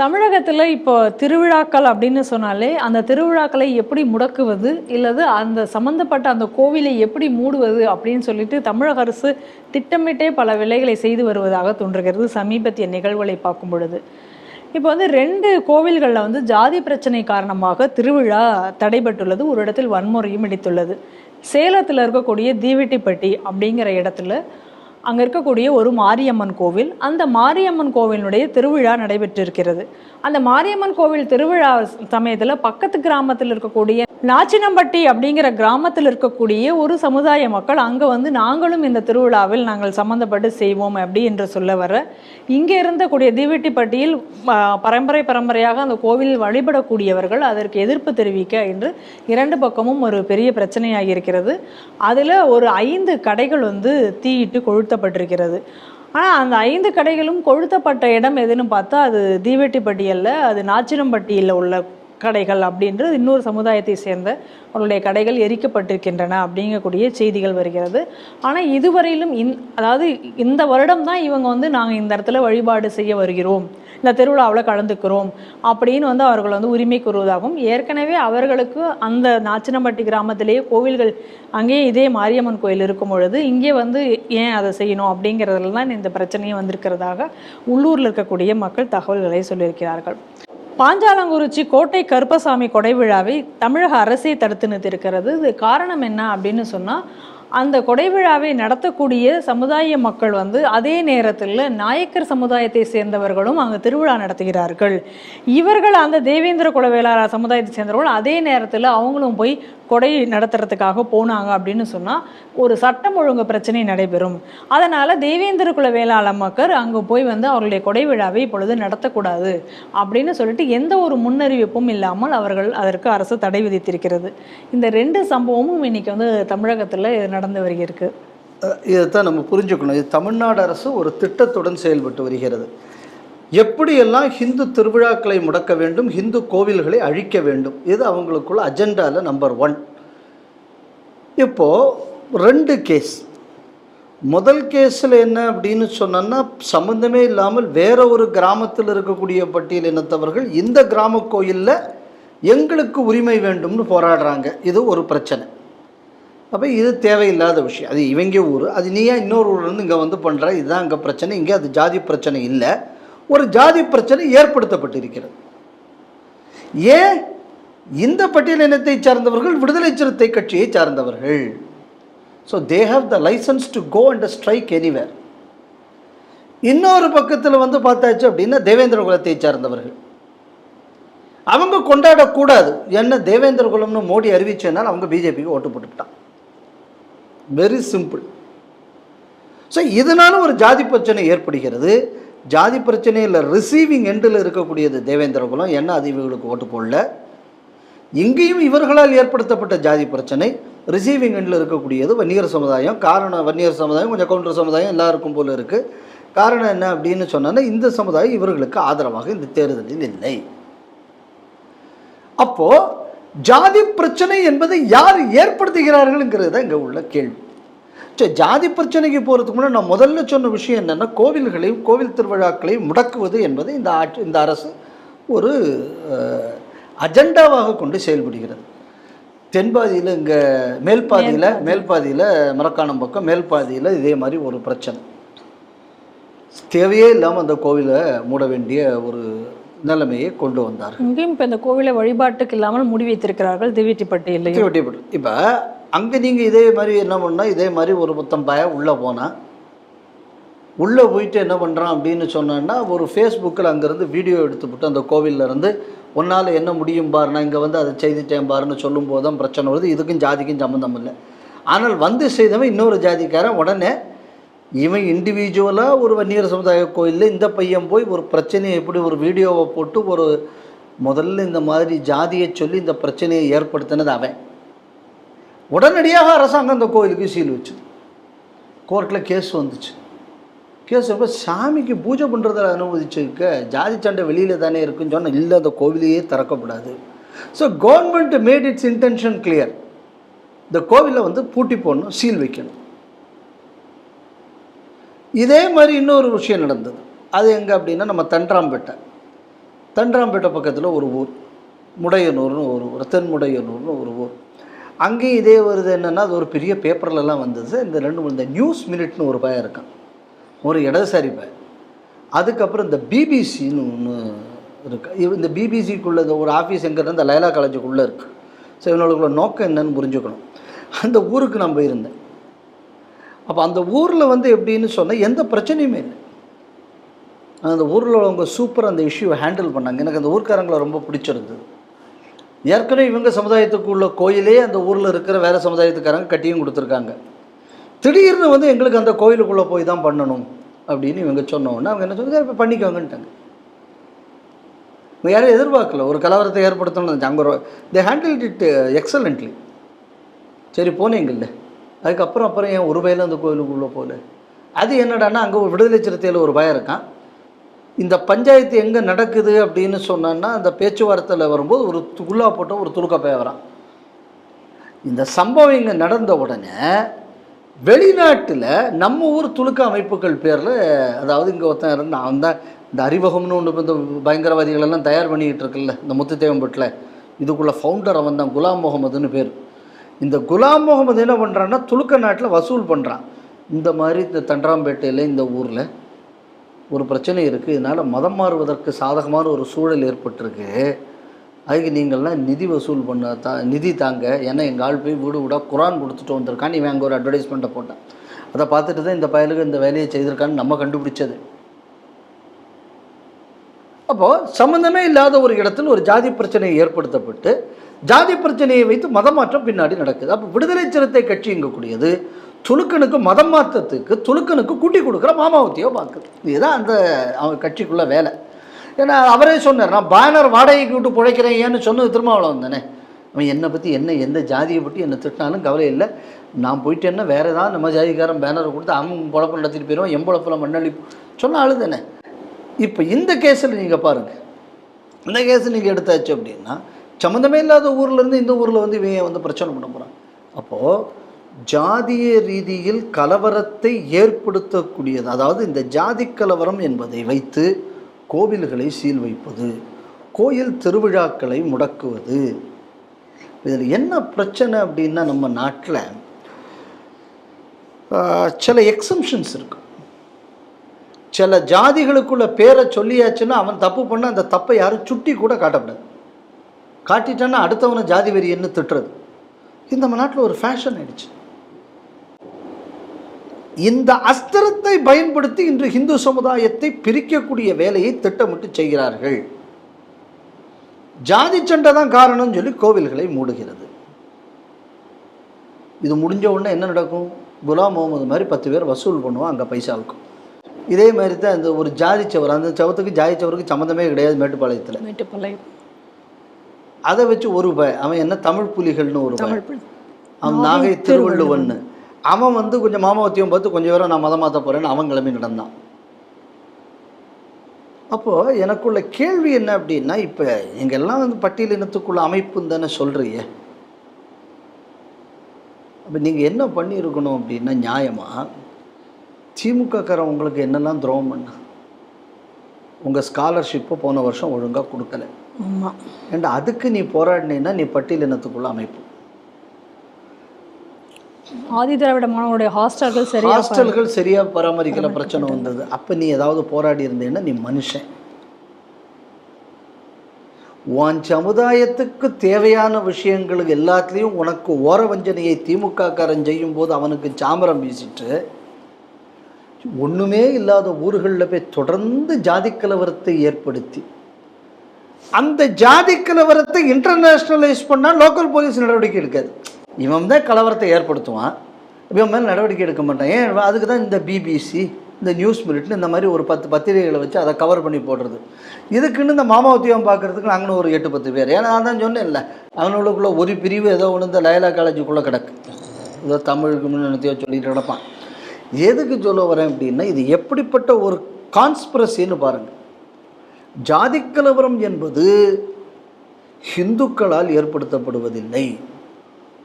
தமிழகத்தில் இப்போ திருவிழாக்கள் அப்படின்னு சொன்னாலே அந்த திருவிழாக்களை எப்படி முடக்குவது? இல்லது அந்த சம்மந்தப்பட்ட அந்த கோவிலை எப்படி மூடுவது? அப்படின்னு சொல்லிட்டு தமிழக அரசு திட்டமிட்டே பல வேலைகளை செய்து வருவதாக தோன்றுகிறது சமீபத்திய நிகழ்வுகளை பார்க்கும் பொழுது. இப்போ வந்து ரெண்டு கோவில்களில் வந்து ஜாதி பிரச்சனை காரணமாக திருவிழா தடைபட்டுள்ளது. ஒரு இடத்தில் வன்முறையும் இடித்துள்ளது சேலத்தில் இருக்கக்கூடிய தீவெட்டிப்பட்டி அப்படிங்கிற இடத்துல அங்கே இருக்கக்கூடிய ஒரு மாரியம்மன் கோவில். அந்த மாரியம்மன் கோவிலுடைய திருவிழா நடைபெற்றிருக்கிறது. அந்த மாரியம்மன் கோவில் திருவிழா சமயத்தில் பக்கத்து கிராமத்தில் இருக்கக்கூடிய நாச்சினம்பட்டி அப்படிங்கிற கிராமத்தில் இருக்கக்கூடிய ஒரு சமுதாய மக்கள் அங்கே வந்து நாங்களும் இந்த திருவிழாவில் நாங்கள் சம்மந்தப்பட்டு செய்வோம் அப்படி என்று சொல்ல வர இங்கே இருந்தக்கூடிய தீவெட்டிப்பட்டியில் பரம்பரை பரம்பரையாக அந்த கோவிலில் வழிபடக்கூடியவர்கள் அதற்கு எதிர்ப்பு தெரிவிக்க என்று இரண்டு பக்கமும் ஒரு பெரிய பிரச்சனையாக இருக்கிறது. அதில் ஒரு ஐந்து கடைகள் வந்து தீயிட்டு கொழுத்த கொளுத்தப்பட்டிருக்கிறது. ஆனால் அந்த ஐந்து கடைகளும் கொளுத்தப்பட்ட இடம் எதுன்னு பார்த்தா அது தீவெட்டிப்பட்டி அல்ல அது நாச்சினம்பட்டியில் உள்ள கடைகள் அப்படின்றது இன்னொரு சமுதாயத்தை சேர்ந்த அவருடைய கடைகள் எரிக்கப்பட்டிருக்கின்றன அப்படிங்கக்கூடிய செய்திகள் வருகிறது. ஆனால் இதுவரையிலும் இந் அதாவது இந்த வருடம் தான் இவங்க வந்து நாங்கள் இந்த இடத்துல வழிபாடு செய்ய வருகிறோம். இந்த திருவிழாவில் கலந்துக்கிறோம் அப்படின்னு வந்து அவர்கள் வந்து உரிமை கூறுவதாகவும் ஏற்கனவே அவர்களுக்கு அந்த நாச்சினம்பட்டி கிராமத்திலேயே கோவில்கள் அங்கேயே இதே மாரியம்மன் கோயில் இருக்கும் பொழுது இங்கே வந்து ஏன் அதை செய்யணும் அப்படிங்கிறதுல தான் இந்த பிரச்சனையே வந்திருக்கிறதாக உள்ளூரில் இருக்கக்கூடிய மக்கள் தகவல்களை சொல்லியிருக்கிறார்கள். பாஞ்சாலங்குறிச்சி கோட்டை கருப்பசாமி கொடை விழாவை தமிழக அரசே தடுத்து நிறுத்திருக்கிறது இது காரணம் என்ன அப்படின்னு சொன்னால் அந்த கொடை விழாவை நடத்தக்கூடிய சமுதாய மக்கள் வந்து அதே நேரத்தில் நாயக்கர் சமுதாயத்தை சேர்ந்தவர்களும் அங்கே திருவிழா நடத்துகிறார்கள். இவர்கள் அந்த தேவேந்திர குலவேளாளர் சமுதாயத்தை சேர்ந்தவர்கள் அதே நேரத்தில் அவங்களும் போய் கொடை நடத்துறதுக்காக போனாங்க அப்படின்னு சொன்னால் ஒரு சட்டம் ஒழுங்கு பிரச்சனை நடைபெறும். அதனால் தேவேந்திர குல வேளாளர் மக்கள் அங்கே போய் வந்து அவர்களுடைய கொடை விழாவை இப்பொழுது நடத்தக்கூடாது அப்படின்னு சொல்லிட்டு எந்த ஒரு முன்னறிவிப்பும் இல்லாமல் அவர்கள் அதற்கு அரசு தடை விதித்திருக்கிறது. இந்த ரெண்டு சம்பவமும் இன்னைக்கு வந்து தமிழகத்தில் நடந்து வருகிறது. இதைத்தான் நம்ம புரிஞ்சுக்கணும். இது தமிழ்நாடு அரசு ஒரு திட்டத்துடன் செயல்பட்டு வருகிறது. எப்படியெல்லாம் ஹிந்து திருவிழாக்களை முடக்க வேண்டும் ஹிந்து கோவில்களை அழிக்க வேண்டும் இது அவங்களுக்குள்ள அஜெண்டாவில் நம்பர் ஒன். இப்போது ரெண்டு கேஸ். முதல் கேஸில் என்ன அப்படின்னு சொன்னோன்னா சம்மந்தமே இல்லாமல் வேற ஒரு கிராமத்தில் இருக்கக்கூடிய பட்டியல் இனத்தவர்கள் இந்த கிராம கோயிலில் எங்களுக்கு உரிமை வேண்டும்னு போராடுறாங்க. இது ஒரு பிரச்சனை. அப்போ இது தேவையில்லாத விஷயம். அது இவங்க ஊர். அது நீ ஏன் இன்னொரு ஊர்லேருந்து இங்கே வந்து பண்ணுற இதுதான் இங்கே பிரச்சனை. இங்கே அது ஜாதி பிரச்சனை இல்லை. ஒரு ஜாதி பிரச்சனை ஏற்படுத்தப்பட்டிருக்கிறது. ஏன்? இந்த பட்டியல் இனத்தை சார்ந்தவர்கள் விடுதலை சிறுத்தை கட்சியை சார்ந்தவர்கள். So they have the licence to go and strike anywhere இன்னொரு பக்கத்தில் வந்து பார்த்தாச்சு அப்படின்னா தேவேந்திர குலத்தை சார்ந்தவர்கள். அவங்க கொண்டாடக்கூடாது. என்ன? தேவேந்திர குலம்னு மோடி அறிவிச்சதுனால அவங்க பிஜேபிக்கு ஓட்டு போட்டுவிட்டான். வெரி சிம்பிள் ஸோ இதனால் ஒரு ஜாதி பிரச்சனை ஏற்படுகிறது. ஜாதி பிரச்சனையில் ரிசீவிங் எண்டில் இருக்கக்கூடியது தேவேந்திரகுலம் என்ன அது இவர்களுக்கு ஓட்டு போடல? இங்கேயும் இவர்களால் ஏற்படுத்தப்பட்ட ஜாதி பிரச்சனை ரிசீவிங் எண்டில் இருக்கக்கூடியது வன்னியர் சமுதாயம். காரணம் வன்னியர் சமுதாயம் கொஞ்சம் கவுண்டர் சமுதாயம் எல்லாருக்கும் போல் இருக்குது காரணம் என்ன அப்படின்னு சொன்னோன்னா இந்த சமுதாயம் இவர்களுக்கு ஆதரவாக இந்த தேர்தலில் இல்லை. அப்போது ஜாதி பிரச்சனை என்பதை யார் ஏற்படுத்துகிறார்கள்ங்கிறது தான் இங்கே உள்ள கேள்வி. சரி ஜாதி பிரச்சனைக்கு போகிறதுக்கு முன்னாடி நான் முதல்ல சொன்ன விஷயம் என்னென்னா கோவில்களையும் கோவில் திருவிழாக்களையும் முடக்குவது என்பதை இந்த ஆட்சி இந்த அரசு ஒரு அஜெண்டாவாக கொண்டு செயல்படுகிறது. தென்பாதியில் இங்கே மேல்பாதியில் மேல்பாதியில் மரக்காணம் பக்கம் மேல்பாதியில் இதே மாதிரி ஒரு பிரச்சனை. தேவையே இல்லாமல் அந்த கோவிலை மூட வேண்டிய ஒரு நிலைமையை கொண்டு வந்தார்கள். இங்கேயும் இப்போ இந்த கோவிலை வழிபாட்டுக்கு இல்லாமல் முடி வைத்திருக்கிறார்கள் திவிட்டிப்பட்டியிலையும் வெட்டிப்பட்டு இப்போ அங்கே நீங்கள் இதே மாதிரி என்ன பண்ணால் இதே மாதிரி ஒரு மொத்தம் பய உள்ளே போனால் உள்ளே போயிட்டு என்ன பண்ணுறான் அப்படின்னு சொன்னான்னா ஒரு ஃபேஸ்புக்கில் அங்கேருந்து வீடியோ எடுத்துவிட்டு அந்த கோவில்ல இருந்து உன்னால் என்ன முடியும் பாரு நான் இங்கே வந்து அதை செய்துட்டேன் பாருன்னு சொல்லும் போது தான் பிரச்சனை வருது இதுக்கும் ஜாதிக்கும் சம்மந்தம் இல்லை. ஆனால் வந்து செய்தவன் இன்னொரு ஜாதிக்காரன் உடனே இவன் இண்டிவிஜுவலாக ஒரு வன்னியர் சமுதாய கோயிலில் இந்த பையன் போய் ஒரு பிரச்சனையை எப்படி ஒரு வீடியோவை போட்டு ஒரு முதல்ல இந்த மாதிரி ஜாதியை சொல்லி இந்த பிரச்சனையை ஏற்படுத்தினது அவன். உடனடியாக அரசாங்கம் அந்த கோயிலுக்கு சீல் வச்சுது. கோர்ட்டில் கேஸ் வந்துச்சு. கேஸ் எப்போ சாமிக்கு பூஜை பண்ணுறதில் அனுமதிச்சிருக்க ஜாதி சண்டை வெளியில் தானே இருக்குன்னு சொன்னால் இல்லை அந்த கோவிலையே திறக்கக்கூடாது so government made its intention clear இந்த கோவிலை வந்து பூட்டி போடணும் சீல் வைக்கணும். இதே மாதிரி இன்னொரு விஷயம் நடந்தது. அது எங்கே அப்படின்னா நம்ம தன்றாம்பேட்டை. தன்றாம்பேட்டை பக்கத்தில் ஒரு ஊர். முடையனூர்னு ஒரு ஊர். தென்முடையனூர்னு ஒரு ஊர். அங்கேயும் இதே வருது என்னென்னா அது ஒரு பெரிய பேப்பர்லலாம் வந்தது. இந்த ரெண்டு மூணு இந்த நியூஸ் மினிட்னு ஒரு பையன் இருக்கான் ஒரு இடதுசாரி பையன் அதுக்கப்புறம் இந்த பிபிசின்னு ஒன்று இருக்கு. இந்த பிபிசிக்குள்ளே இந்த ஒரு ஆஃபீஸ் எங்கே இந்த லைலா காலேஜுக்குள்ளே இருக்குது ஸோ இவனுக்குள்ள நோக்கம் என்னன்னு புரிஞ்சுக்கணும். அந்த ஊருக்கு நான் போயிருந்தேன். அப்போ அந்த ஊரில் வந்து எப்படின்னு சொன்னால் எந்த பிரச்சனையுமே இல்லை. அந்த ஊரில் உள்ளவங்க சூப்பர் அந்த இஷ்யூவை ஹேண்டில் பண்ணாங்க. எனக்கு அந்த ஊர்க்காரங்களை ரொம்ப பிடிச்சிருந்தது. ஏற்கனவே இவங்க சமுதாயத்துக்குள்ள கோயிலே அந்த ஊரில் இருக்கிற வேறு சமுதாயத்துக்காரங்க கட்டியும் கொடுத்துருக்காங்க. திடீர்னு வந்து எங்களுக்கு அந்த கோயிலுக்குள்ளே போய் தான் பண்ணணும் அப்படின்னு இவங்க சொன்னோன்னா அவங்க என்ன சொன்னாங்க இப்போ பண்ணிக்கோங்கன்ட்டாங்க. இவங்க யாரும் எதிர்பார்க்கல. ஒரு கலவரத்தை ஏற்படுத்தணும் அங்கே ஒரு தே ஹேண்டில் இட் எக்ஸலண்ட்லி சரி போனேங்கல்ல. அதுக்கப்புறம் அப்புறம் ஏன் ஒரு பயில அந்த கோயிலுக்குள்ளே போகல அது என்னடான்னா அங்கே ஒரு விடுதலை சிறுத்தையில் ஒரு பயம் இருக்கான். இந்த பஞ்சாயத்து எங்கே நடக்குது அப்படின்னு சொன்னான்னா அந்த பேச்சுவார்த்தையில் வரும்போது ஒரு துகுல்லா போட்ட ஒரு துலுக்க பேவரான் இந்த சம்பவம் இங்கே நடந்த உடனே வெளிநாட்டில் நம்ம ஊர் துலுக்க அமைப்புகள் பேரில் அதாவது இங்கே ஒருத்தன் இருந்தான் அவன் தான் இந்த அறிவகம்னு ஒன்று இந்த பயங்கரவாதிகளெல்லாம் தயார் பண்ணிக்கிட்டு இருக்குல்ல இந்த முத்துத்தேவம்பட்டில் இதுக்குள்ளே ஃபவுண்டர் அவன் தான் குலாம் முகமதுன்னு பேர். இந்த குலாம் முகமது என்ன பண்ணுறான்னா துலுக்க நாட்டில் வசூல் பண்ணுறான் இந்த மாதிரி இந்த தண்டராம்பேட்டையில் இந்த ஊரில் ஒரு பிரச்சனை இருக்குது இதனால் மதம் மாறுவதற்கு சாதகமான ஒரு சூழல் ஏற்பட்டிருக்கு. அதுக்கு நீங்கள்லாம் நிதி வசூல் பண்ண தா நிதி தாங்க. ஏன்னா எங்கள் ஆள் போய் வீடு விட குரான் கொடுத்துட்டு வந்திருக்கான் இவன் அங்கே ஒரு அட்வர்டைஸ்மெண்ட்டை போட்டான். அதை பார்த்துட்டு தான் இந்த பயலுக்கு இந்த வேலையை செய்திருக்கான்னு நம்ம கண்டுபிடிச்சது. அப்போது சம்மந்தமே இல்லாத ஒரு இடத்தில் ஒரு ஜாதி பிரச்சனை ஏற்படுத்தப்பட்டு ஜாதி பிரச்சனையை வைத்து மதம் மாற்றம் பின்னாடி நடக்குது. அப்போ விடுதலை சிறுத்தை கட்சி இங்கக்கூடியது துலுக்கனுக்கு மதம் மாற்றத்துக்கு துலுக்கனுக்கு கூட்டி கொடுக்குற மாமாவத்தியோ பார்க்குது. இதுதான் அந்த அவங்க கட்சிக்குள்ளே வேலை. ஏன்னா அவரே சொன்னார் நான் பேனர் வாடகைக்கு விட்டு பிழைக்கிறேன் ஏன்னு சொன்னது திருமாவளவன் தானே? அவன் என்னை பற்றி என்ன எந்த ஜாதியை பற்றி என்னை திட்டினாலும் கவலை இல்லை. நான் போயிட்டேன்னா வேறு ஏதாவது நம்ம ஜாதிக்காரன் பேனரை கொடுத்து அவன் பொழப்பு நடத்திட்டு போயிடுவான் என் பொழப்பில் மண்ணளி சொன்ன ஆளு தானே. இப்போ இந்த கேஸில் நீங்கள் பாருங்கள் இந்த கேஸ் நீங்கள் எடுத்தாச்சு அப்படின்னா சம்மந்தமே இல்லாத ஊர்லேருந்து இந்த ஊரில் வந்து இவன் வந்து பிரச்சனை பண்ண போகிறான் அப்போது ஜாதிய ரீதியில் கலவரத்தை ஏற்படுத்தக்கூடியது அதாவது இந்த ஜாதி கலவரம் என்பதை வைத்து கோவில்களை சீல் வைப்பது கோயில் திருவிழாக்களை முடக்குவது இதில் என்ன பிரச்சனை அப்படின்னா நம்ம நாட்டில் சில எக்ஸம்ஷன்ஸ் இருக்கு. சில ஜாதிகளுக்குள்ள பேரை சொல்லியாச்சுன்னா அவன் தப்பு பண்ண அந்த தப்பை யாரும் சுட்டி கூட காட்டக்கூடாது காட்டிட்டான்னா அடுத்தவனை ஜாதி வெறி என்ன திட்டுறது? இந்த நம்ம நாட்டில் ஒரு ஃபேஷன் ஆயிடுச்சு. இந்த அஸ்திரத்தை பயன்படுத்தி இன்று இந்து சமுதாயத்தை பிரிக்கக்கூடிய வேலையை திட்டமிட்டு செய்கிறார்கள். ஜாதி சண்டை தான் காரணம்னு சொல்லி கோவில்களை மூடுகிறது. இது முடிஞ்ச உடனே என்ன நடக்கும்? குலாம் முகமது மாதிரி பத்து பேர் வசூல் பண்ணுவான் அங்கே பைசா இருக்கும். இதே மாதிரி தான் இந்த ஒரு ஜாதி சவர் அந்த சவத்துக்கு ஜாதி சவருக்கு சம்மந்தமே கிடையாது மேட்டுப்பாளையத்தில். மேட்டுப்பாளையம். அதை வச்சு ஒரு அவன் என்ன தமிழ் புலிகள்னு ஒரு. அவன் நாகை திருவள்ளுவன்னு. அவன் வந்து கொஞ்சம் மாமாவத்தியம் பார்த்து கொஞ்சம் பேரை நான் மதம் மாற்ற போகிறேன்னு அவன் கிளம்பி நடந்தான். அப்போது எனக்குள்ள கேள்வி என்ன அப்படின்னா இப்போ எங்கெல்லாம் வந்து பட்டியல் இனத்துக்குள்ள அமைப்புன்னு தானே சொல்கிறீங்க அப்போ நீங்கள் என்ன பண்ணியிருக்கணும் அப்படின்னா நியாயமாக திமுகக்காரன் உங்களுக்கு என்னெல்லாம் துரோகம் பண்ணா? உங்கள் ஸ்காலர்ஷிப்பை போன வருஷம் ஒழுங்காக கொடுக்கல. ஆமா. ஏண்டா அதுக்கு நீ போராடினீன்னா நீ பட்டியல் இனத்துக்குள்ள அமைப்பு. ஆதி திராவிட மாணவருடைய ஹாஸ்டல்கள் சரியா ஹாஸ்டல்கள் சரியா பராமரிக்கல பிரச்சனை வந்தது. அப்ப நீ ஏதாவது போராடி இருந்தேன்னா நீ மனுஷன். உன் சமுதாயத்துக்கு தேவையான விஷயங்களுக்கு எல்லாத்துலேயும் உனக்கு ஓர வஞ்சனையை திமுக காரன் செய்யும் போது அவனுக்கு சாமரம் வீசிட்டு ஒன்றுமே இல்லாத ஊர்களில் போய் தொடர்ந்து ஜாதி கலவரத்தை ஏற்படுத்தி அந்த ஜாதி கலவரத்தை இன்டர்நேஷ்னலைஸ் பண்ணால் லோக்கல் போலீஸ் நடவடிக்கை எடுக்காது. இவன் தான் கலவரத்தை ஏற்படுத்துவான். இவன் மேலே நடவடிக்கை எடுக்க மாட்டான். ஏன்? அதுக்கு தான் இந்த பிபிசி இந்த நியூஸ் மினிட்னு இந்த மாதிரி ஒரு பத்து பத்திரிகைகளை வச்சு அதை கவர் பண்ணி போடுறது. இதுக்குன்னு இந்த மாமாவத்தியம் பார்க்குறதுக்கு நாங்களும் ஒரு எட்டு பத்து பேர். ஏன்னா நான் தான் சொன்னேன்ல அவனுக்குள்ளே ஒரு பிரிவு ஏதோ ஒன்று இந்த லயலா காலேஜுக்குள்ளே கிடக்கு. ஏதோ தமிழுக்கு முன்னத்தையோ சொல்லிட்டு கிடப்பான். எதுக்கு சொல்ல வரேன் அப்படின்னா இது எப்படிப்பட்ட ஒரு கான்ஸ்பிரசின்னு பாருங்கள் ஜாதி கலவரம் என்பது ஹிந்துக்களால் ஏற்படுத்தப்படுவதில்லை.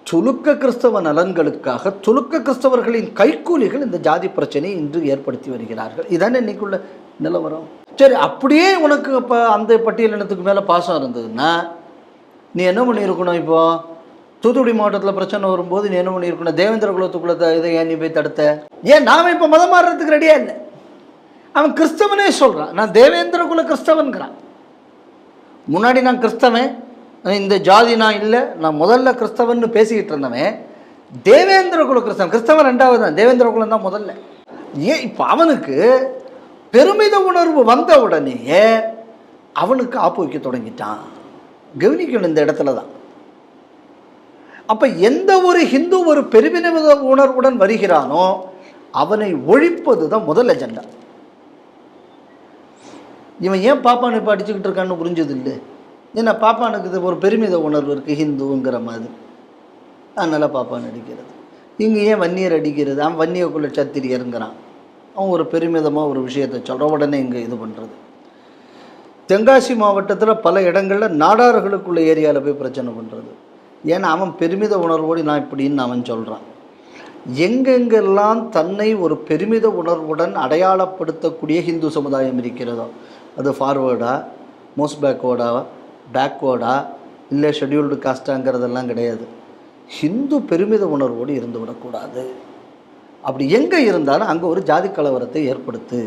துலுக்க கிறிஸ்தவ நலன்களுக்காக துலுக்க கிறிஸ்தவர்களின் கைக்கூலிகள் இந்த ஜாதி பிரச்சனையை இன்று ஏற்படுத்தி வருகிறார்கள். இதானே இன்னைக்குள்ள நிலவரம்? சரி அப்படியே உனக்கு இப்போ அந்த பட்டியலினத்துக்கு மேலே பாசம் இருந்ததுன்னா நீ என்ன பண்ணியிருக்கணும் இப்போது தூத்துக்குடி மாவட்டத்தில் பிரச்சனை வரும்போது நீ என்ன பண்ணியிருக்கணும்? தேவேந்திர குலத்துக்குள்ள இதை ஏன் நீ போய் தடுத்த? ஏன் நாம் இப்போ மதம் மாறுறதுக்கு ரெடியாக இல்லை? அவன் கிறிஸ்தவனே சொல்கிறான் நான் தேவேந்திர குல கிறிஸ்தவன்கிறான். முன்னாடி நான் கிறிஸ்தவன் இந்த ஜாதி நான் இல்லை நான் முதல்ல கிறிஸ்தவன்னு பேசிக்கிட்டு இருந்தவன் தேவேந்திர குல கிறிஸ்தவன். கிறிஸ்தவன் ரெண்டாவது தான் தேவேந்திர குலம் தான் முதல்ல. ஏன் இப்போ அவனுக்கு பெருமித உணர்வு வந்த உடனேயே அவனுக்கு ஆப்பு வைக்க தொடங்கிட்டான். கவனிக்கணும் இந்த இடத்துல தான் அப்போ எந்த ஒரு ஹிந்து ஒரு பெருமினவித உணர்வுடன் வருகிறானோ அவனை ஒழிப்பது தான் முதல் அஜெண்டா. இவன் ஏன் பாப்பானு இப்போ அடிச்சுக்கிட்டு இருக்கான்னு புரிஞ்சது இல்லை ஏன்னா பாப்பானுக்கு இது ஒரு பெருமித உணர்வு இருக்குது ஹிந்துங்கிற மாதிரி. அதனால் பாப்பான் அடிக்கிறது. இங்கே ஏன் வன்னியர் அடிக்கிறது? அவன் வன்னியக்குள்ள சத்திரியருங்கிறான். அவன் ஒரு பெருமிதமாக ஒரு விஷயத்தை சொல்கிறான் உடனே இங்கே இது பண்ணுறது தென்காசி மாவட்டத்தில் பல இடங்களில் நாடார்களுக்குள்ள ஏரியாவில் போய் பிரச்சனை பண்ணுறது ஏன்னா அவன் பெருமித உணர்வோடு நான் இப்படின்னு அவன் சொல்கிறான் எங்கெங்கெல்லாம் தன்னை ஒரு பெருமித உணர்வுடன் அடையாளப்படுத்தக்கூடிய ஹிந்து சமுதாயம் இருக்கிறதோ அது ஃபார்வேர்டா மோஸ்ட் பேக்வேர்டா பேக்வேர்டா இல்லை ஷெட்யூல்டு காஸ்டாங்கிறதெல்லாம் கிடையாது. ஹிந்து பெருமித உணர்வோடு இருந்து விடக்கூடாது. அப்படி எங்கே இருந்தாலும் அங்கே ஒரு ஜாதி கலவரத்தை ஏற்படுத்து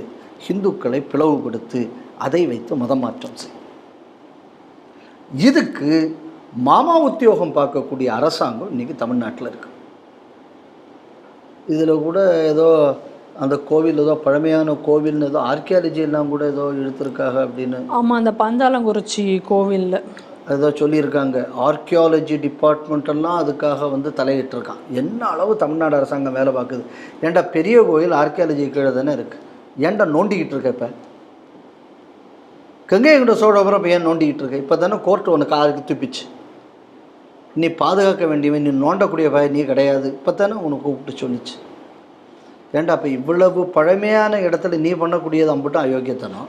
ஹிந்துக்களை பிளவுபடுத்து அதை வைத்து மதமாற்றம் செய். இதுக்கு மாமா உத்தியோகம் பார்க்கக்கூடிய அரசாங்கம் இன்னைக்கு தமிழ்நாட்டில் இருக்கு. இதில் கூட ஏதோ அந்த கோவில் ஏதோ பழமையான கோவில்னு ஏதோ archaeology எல்லாம் கூட ஏதோ இழுத்துருக்காங்க அப்படின்னு ஆமாம் அந்த பஞ்சாலங்குறிச்சி கோவிலில். ஏதோ சொல்லியிருக்காங்க. ஆர்கியாலஜி டிபார்ட்மெண்ட் எல்லாம் அதுக்காக வந்து தலையிட்டிருக்கான். என்ன அளவு தமிழ்நாடு அரசாங்கம் வேலை பார்க்குது. ஏன்டா பெரிய கோயில் ஆர்கியாலஜி கீழே தானே இருக்குது ஏன்டா நோண்டிக்கிட்டு இருக்க இப்போ? கங்கையகுண்ட சோழபுரம் இப்போ ஏன் நோண்டிக்கிட்டு இருக்க? இப்போ தானே கோர்ட்டு உனக்கு ஆளுக்கு துப்பிச்சு. நீ பாதுகாக்க வேண்டியவன் நீ நோண்டக்கூடிய பய நீ கிடையாது. இப்போ தானே உனக்கு கூப்பிட்டு சொல்லிச்சு ஏண்டா அப்போ இவ்வளவு பழமையான இடத்துல நீ பண்ணக்கூடியது அம்பட்டும் அயோக்கியத்தனம்?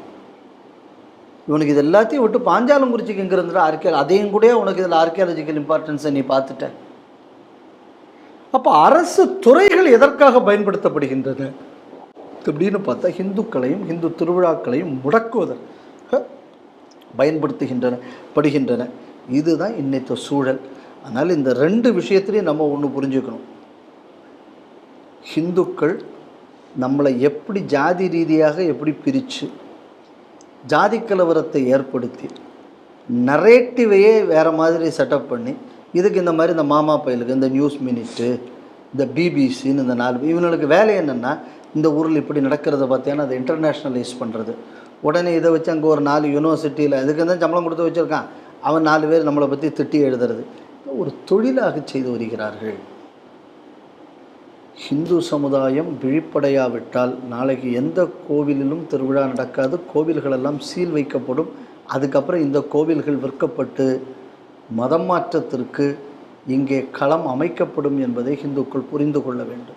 இவனுக்கு இது எல்லாத்தையும் விட்டு பாஞ்சாலங்குறிச்சிக்கு எங்கே இருந்துட்டு ஆர்கியால் அதையும் கூட உனக்கு இதில் ஆர்கியாலஜிக்கல் இம்பார்ட்டன்ஸை நீ பார்த்துட்ட. அப்போ அரசு துறைகள் எதற்காக பயன்படுத்தப்படுகின்றன? அப்படின்னு பார்த்தா ஹிந்துக்களையும் ஹிந்து திருவிழாக்களையும் முடக்குவதற்கு பயன்படுத்துகின்றன படுகின்றன. இதுதான் இன்னைத்த சூழல். அதனால் இந்த ரெண்டு விஷயத்துலையும் நம்ம ஒன்று புரிஞ்சுக்கணும். ஹிந்துக்கள் நம்மளை எப்படி ஜாதி ரீதியாக எப்படி பிரித்து ஜாதி கலவரத்தை ஏற்படுத்தி நரேட்டிவையே வேறு மாதிரி செட்டப் பண்ணி இதுக்கு இந்த மாதிரி இந்த மாமா பயிலுக்கு இந்த நியூஸ் மினிட்டு இந்த பிபிசின்னு இந்த நாலு இவங்களுக்கு வேலை என்னென்னா இந்த ஊரில் இப்படி நடக்கிறத பார்த்தீங்கன்னா அதை இன்டர்நேஷ்னலைஸ் பண்ணுறது உடனே இதை வச்சு அங்கே ஒரு நாலு யூனிவர்சிட்டியில் இதுக்கு தான் சம்பளம் கொடுத்து வச்சுருக்கான். அவன் நாலு பேர் நம்மளை பற்றி திட்டி எழுதுறது. ஒரு தொழிலாக செய்து வருகிறார்கள். ஹிந்து சமுதாயம் விழிப்படையாவிட்டால் நாளைக்கு எந்த கோவிலிலும் திருவிழா நடக்காது கோவில்களெல்லாம் சீல் வைக்கப்படும். அதுக்கப்புறம் இந்த கோவில்கள் விற்கப்பட்டு மதம் மாற்றத்திற்கு இங்கே களம் அமைக்கப்படும் என்பதை ஹிந்துக்கள் புரிந்து கொள்ள வேண்டும்.